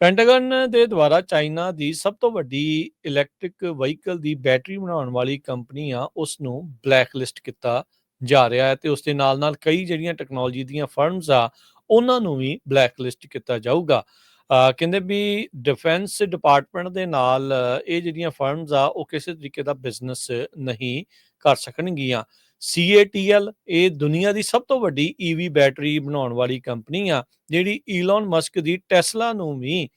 Pentagon ਦੇ ਦੁਆਰਾ China ਦੀ ਸਭ ਤੋਂ ਵੱਡੀ ਇਲੈਕਟ੍ਰਿਕ ਵਹੀਕਲ ਦੀ ਬੈਟਰੀ ਬਣਾਉਣ ਵਾਲੀ ਕੰਪਨੀ ਆ ਉਸ ਨੂੰ ਬਲੈਕ ਕੀਤਾ ਜਾ ਰਿਹਾ ਹੈ ਤੇ ਉਸ ਦੇ ਨਾਲ ਨਾਲ ਕਈ ਜਿਹੜੀਆਂ ਟੈਕਨੋਲੋਜੀ ਦੀਆਂ ਫਰਮਸ ਆ, ਉਹਨਾਂ ਨੂੰ ਵੀ ਬਲੈਕਲਿਸਟ ਕੀਤਾ ਜਾਊਗਾ। ਕਹਿੰਦੇ ਵੀ ਡਿਫੈਂਸ ਡਿਪਾਰਟਮੈਂਟ ਦੇ ਨਾਲ ਇਹ ਜਿਹੜੀਆਂ ਫਰਮਸ ਆ, ਉਹ ਕਿਸੇ ਤਰੀਕੇ ਦਾ ਬਿਜ਼ਨਸ ਨਹੀਂ ਕਰ ਸਕਣਗੀਆਂ। CATL ਇਹ ਦੁਨੀਆ ਦੀ ਸਭ ਤੋਂ ਵੱਡੀ EV ਬੈਟਰੀ ਬਣਾਉਣ ਵਾਲੀ ਕੰਪਨੀ ਆ, ਜਿਹੜੀ ਈਲਨ ਮਸਕ ਦੀ ਟੈਸਲਾ ਨੂੰ ਵੀ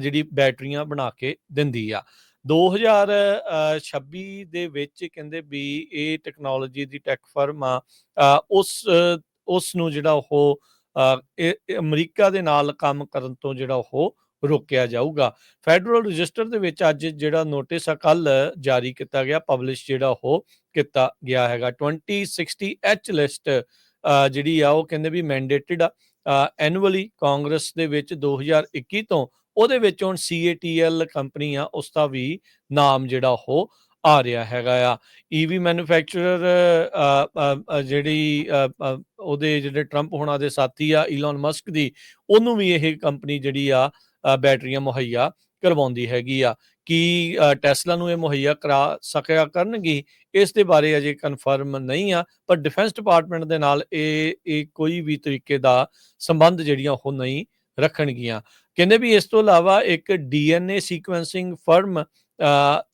ਜਿਹੜੀ ਬੈਟਰੀਆਂ ਬਣਾ ਕੇ ਦਿੰਦੀ ਆ। 2026 ਦੇ ਵਿੱਚ ਕਹਿੰਦੇ ਵੀ ਇਹ ਟੈਕਨੋਲੋਜੀ ਦੀ ਟੈਕ ਫਰਮ ਆ ਉਸ ਉਸ ਨੂੰ ਜਿਹੜਾ ਉਹ ਇਹ ਅਮਰੀਕਾ ਦੇ ਨਾਲ ਕੰਮ ਕਰਨ ਤੋਂ ਜਿਹੜਾ ਉਹ ਰੋਕਿਆ ਜਾਊਗਾ। ਫੈਡਰਲ ਰਜਿਸਟਰ ਦੇ ਵਿੱਚ ਅੱਜ ਜਿਹੜਾ ਨੋਟਿਸ ਆ ਕੱਲ ਜਾਰੀ ਕੀਤਾ ਗਿਆ ਪਬਲਿਸ਼ ਜਿਹੜਾ ਉਹ ਕੀਤਾ ਗਿਆ ਹੈਗਾ। 2060 ਐਚ ਲਿਸਟ ਜਿਹੜੀ ਆ, ਉਹ ਕਹਿੰਦੇ ਵੀ ਮੈਂਡੇਟਡ ਆ। ਐਨੂਅਲੀ ਕਾਂਗਰਸ ਦੇ ਵਿੱਚ 2021 ਤੋਂ ਉਹਦੇ ਵਿੱਚ ਹੁਣ CATL ਕੰਪਨੀ ਆ, ਉਸ ਦਾ ਵੀ ਨਾਮ ਜਿਹੜਾ ਉਹ ਆ ਰਿਹਾ ਹੈਗਾ ਆ। ਈਵੀ ਮੈਨੂਫੈਕਚਰਰ ਜਿਹੜੀ ਉਹਦੇ ਜਿਹੜੇ ਟਰੰਪ ਹੋਣਾ ਦੇ ਸਾਥੀ ਆ ਈਲਨ ਮਸਕ ਦੀ, ਉਹਨੂੰ ਵੀ ਇਹ ਕੰਪਨੀ ਜਿਹੜੀ ਆ ਬੈਟਰੀਆਂ ਮੁਹੱਈਆ ਕਰਵਾਉਂਦੀ ਹੈਗੀ ਆ। ਕੀ ਟੈਸਲਾ ਨੂੰ ਇਹ ਮੁਹੱਈਆ ਕਰਾ ਸਕਿਆ ਕਰਨਗੀ? ਇਸ ਦੇ ਬਾਰੇ ਅਜੇ ਕਨਫਰਮ ਨਹੀਂ ਆ, ਪਰ ਡਿਫੈਂਸ ਡਿਪਾਰਟਮੈਂਟ ਦੇ ਨਾਲ ਇਹ ਇਹ ਕੋਈ ਵੀ ਤਰੀਕੇ ਦਾ ਸੰਬੰਧ ਜਿਹੜੀਆਂ ਉਹ ਨਹੀਂ ਰੱਖਣਗੀਆਂ। ਕਹਿੰਦੇ ਵੀ ਇਸ ਤੋਂ ਇਲਾਵਾ ਇੱਕ ਡੀਐਨਏ ਸੀਕੁਐਂਸਿੰਗ ਫਰਮ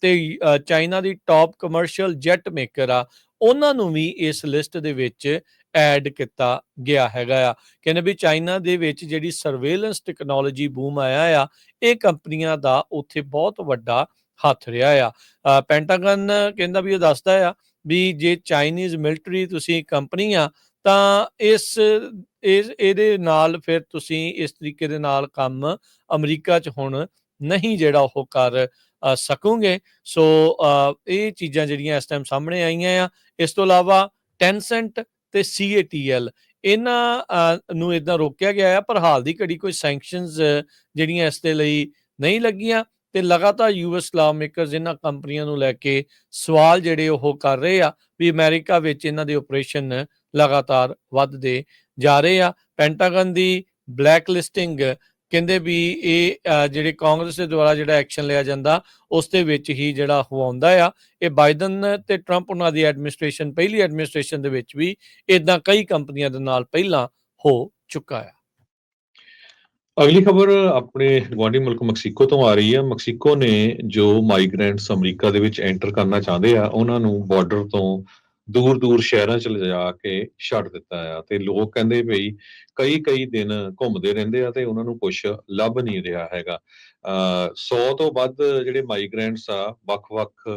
ਤੇ ਚਾਈਨਾ ਦੀ ਟਾਪ ਕਮਰਸ਼ੀਅਲ ਜੈਟ ਮੇਕਰ ਆ। ਉਹਨਾਂ ਨੂੰ ਵੀ ਇਸ ਲਿਸਟ ਦੇ ਵਿੱਚ ਐਡ ਕੀਤਾ ਗਿਆ ਹੈਗਾ ਆ। ਕਹਿੰਦੇ ਵੀ ਚਾਈਨਾ ਦੇ ਵਿੱਚ ਜਿਹੜੀ ਸਰਵੇਲੈਂਸ ਟੈਕਨੋਲੋਜੀ ਬੂਮ ਆਇਆ ਆ, ਇਹ ਕੰਪਨੀਆਂ ਦਾ ਉੱਥੇ ਬਹੁਤ ਵੱਡਾ ਹੱਥ ਰਿਹਾ ਆ। ਪੈਂਟਾਗਨ ਕਹਿੰਦਾ ਵੀ ਉਹ ਦੱਸਦਾ ਆ ਵੀ ਜੇ ਚਾਈਨੀਜ਼ ਮਿਲਟਰੀ ਤੁਸੀਂ ਕੰਪਨੀ ਆ, ਤਾਂ ਇਸ ਇਸ, ਇਹਦੇ ਨਾਲ ਫਿਰ ਤੁਸੀਂ ਇਸ ਤਰੀਕੇ ਦੇ ਨਾਲ ਕੰਮ ਅਮਰੀਕਾ 'ਚ ਹੁਣ ਨਹੀਂ ਜਿਹੜਾ ਉਹ ਕਰ ਸਕੋਗੇ। ਸੋ ਇਹ ਚੀਜ਼ਾਂ ਜਿਹੜੀਆਂ ਇਸ ਟਾਈਮ ਸਾਹਮਣੇ ਆਈਆਂ ਆ। ਇਸ ਤੋਂ ਇਲਾਵਾ ਟੈਨਸੈਂਟ ਤੇ CATL ਇਹਨਾਂ ਨੂੰ ਇਦਾਂ ਰੋਕਿਆ ਗਿਆ ਆ, ਪਰ ਹਾਲ ਦੀ ਘੜੀ ਕੋਈ ਸੈਂਕਸ਼ਨਸ ਜਿਹੜੀਆਂ ਇਸ ਦੇ ਲਈ ਨਹੀਂ ਲੱਗੀਆਂ ਤੇ ਲਗਾਤਾਰ ਯੂਐਸ ਲਾ ਮੇਕਰਸ ਇਹਨਾਂ ਕੰਪਨੀਆਂ ਨੂੰ ਲੈ ਕੇ ਸਵਾਲ ਜਿਹੜੇ ਉਹ ਕਰ ਰਹੇ ਆ ਵੀ ਅਮਰੀਕਾ ਵਿੱਚ ਇਹਨਾਂ ਦੇ ਆਪਰੇਸ਼ਨ ਲਗਾਤਾਰ ਵੱਧਦੇ ਜਾ ਰਹੇ ਆ। ਪੈਂਟਾਗਨ ਦੀ ਬਲੈਕ ਲਿਸਟਿੰਗ ਕਹਿੰਦੇ ਵੀ ਇਹ ਜਿਹੜੇ ਕਾਂਗਰਸ ਦੇ ਦੁਆਰਾ ਜਿਹੜਾ ਐਕਸ਼ਨ ਲਿਆ ਜਾਂਦਾ, ਉਸ ਦੇ ਵਿੱਚ ਹੀ ਜਿਹੜਾ ਉਹ ਆ। ਇਹ ਬਾਈਡਨ ਤੇ ਟਰੰਪ ਉਹਨਾਂ ਦੀ ਐਡਮਿਨਿਸਟ੍ਰੇਸ਼ਨ, ਪਹਿਲੀ ਐਡਮਿਨਿਸਟ੍ਰੇਸ਼ਨ ਦੇ ਵਿੱਚ ਵੀ ਇਦਾਂ ਕਈ ਕੰਪਨੀਆਂ ਦੇ ਨਾਲ ਪਹਿਲਾਂ ਹੋ ਚੁੱਕਾ ਆ। ਅਗਲੀ ਖਬਰ ਆਪਣੇ ਗੁਆਂਢੀ ਮੁਲਕ ਮੈਕਸੀਕੋ ਤੋਂ ਆ ਰਹੀ ਹੈ ਮੈਕਸੀਕੋ ਨੇ ਜੋ ਮਾਈਗ੍ਰੈਂਟਸ ਅਮਰੀਕਾ ਦੇ ਵਿੱਚ ਐਂਟਰ ਕਰਨਾ ਚਾਹੁੰਦੇ ਆ, ਉਹਨਾਂ ਨੂੰ ਬਾਰਡਰ ਤੋਂ ਦੂਰ ਦੂਰ ਸ਼ਹਿਰਾਂ ਚ ਲਿਜਾ ਕੇ ਛੱਡ ਦਿੱਤਾ ਆ ਤੇ ਲੋਕ ਕਹਿੰਦੇ ਭਈ ਕਈ ਕਈ ਦਿਨ ਘੁੰਮਦੇ ਰਹਿੰਦੇ ਆ ਤੇ ਉਹਨਾਂ ਨੂੰ ਕੁਝ ਲੱਭ ਨਹੀਂ ਰਿਹਾ ਹੈਗਾ। ਅ 100 ਤੋਂ ਵੱਧ ਜਿਹੜੇ ਮਾਈਗ੍ਰੈਂਟਸ ਆ ਵੱਖ-ਵੱਖ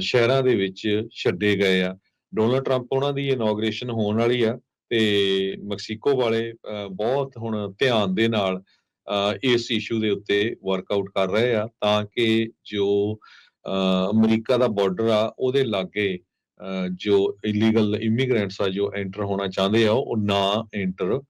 ਸ਼ਹਿਰਾਂ ਦੇ ਵਿੱਚ ਛੱਡੇ ਗਏ ਆ। ਡੋਨਲਡ ਟਰੰਪ ਉਹਨਾਂ ਦੀ ਇਨੋਗ੍ਰੇਸ਼ਨ ਹੋਣ ਵਾਲੀ ਆ ਤੇ ਮੈਕਸੀਕੋ ਵਾਲੇ ਅ, ਬਹੁਤ ਹੁਣ ਧਿਆਨ ਦੇ ਨਾਲ ਅ, ਇਸ ਇਸ਼ੂ ਦੇ ਉੱਤੇ ਵਰਕਆਊਟ ਕਰ ਰਹੇ ਆ ਤਾਂ ਕਿ ਜੋ ਅ, ਅਮਰੀਕਾ ਦਾ ਬਾਰਡਰ ਆ ਉਹਦੇ ਲਾਗੇ ਜੋ ਇਲੀਗਲ ਇਮੀਗ੍ਰੈਂਟਸ ਆ ਜੋ ਐਂਟਰ ਹੋਣਾ ਚਾਹੁੰਦੇ ਆ ਉਹ ਨਾ ਐਂਟਰ